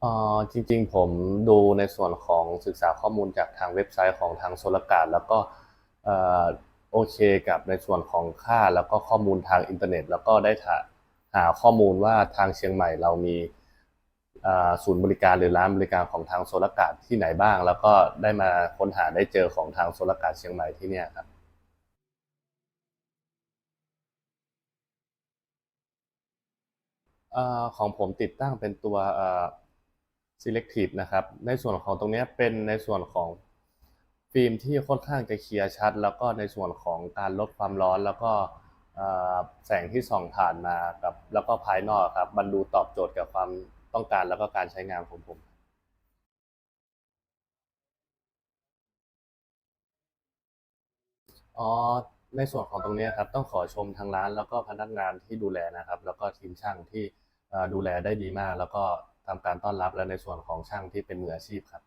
เอ่อจริงๆ ผมดูในส่วนของศึกษาข้อมูลจากทางเว็บไซต์ของทางโซลกาดแล้วก็เอ่อโอเคกับในส่วนของค่าแล้วก็ข้อมูลทางอินเทอร์เน็ต แล้วก็ได้หาหาข้อมูลว่าทางเชียงใหม่เรามีอ่าศูนย์บริการหรือร้านบริการของทางโซลกาดที่ไหนบ้าง แล้วก็ได้มาค้นหาได้เจอของทางโซลกาดเชียงใหม่ที่เนี่ยครับ เอ่อของผมติดตั้งเป็นตัวเอ่อ selective นะครับ ในส่วนของตรงนี้เป็นในส่วนของฟิล์มที่ค่อนข้างจะเคลียร์ชัด แล้วก็ในส่วนของการลดความร้อนแล้วก็แสงที่ส่องผ่านมากับแล้วก็ภายนอกครับมันดูตอบโจทย์กับความต้องการแล้วก็การใช้งานของผมอ๋อในส่วนของตรงนี้ครับต้องขอชมทางร้านแล้วก็พนักงานที่ดูแลนะครับ แล้วก็ทีมช่างที่ดูแลได้ดีมาก แล้วก็ ทำการต้อนรับและในส่วนของช่างที่เป็นมืออาชีพครับ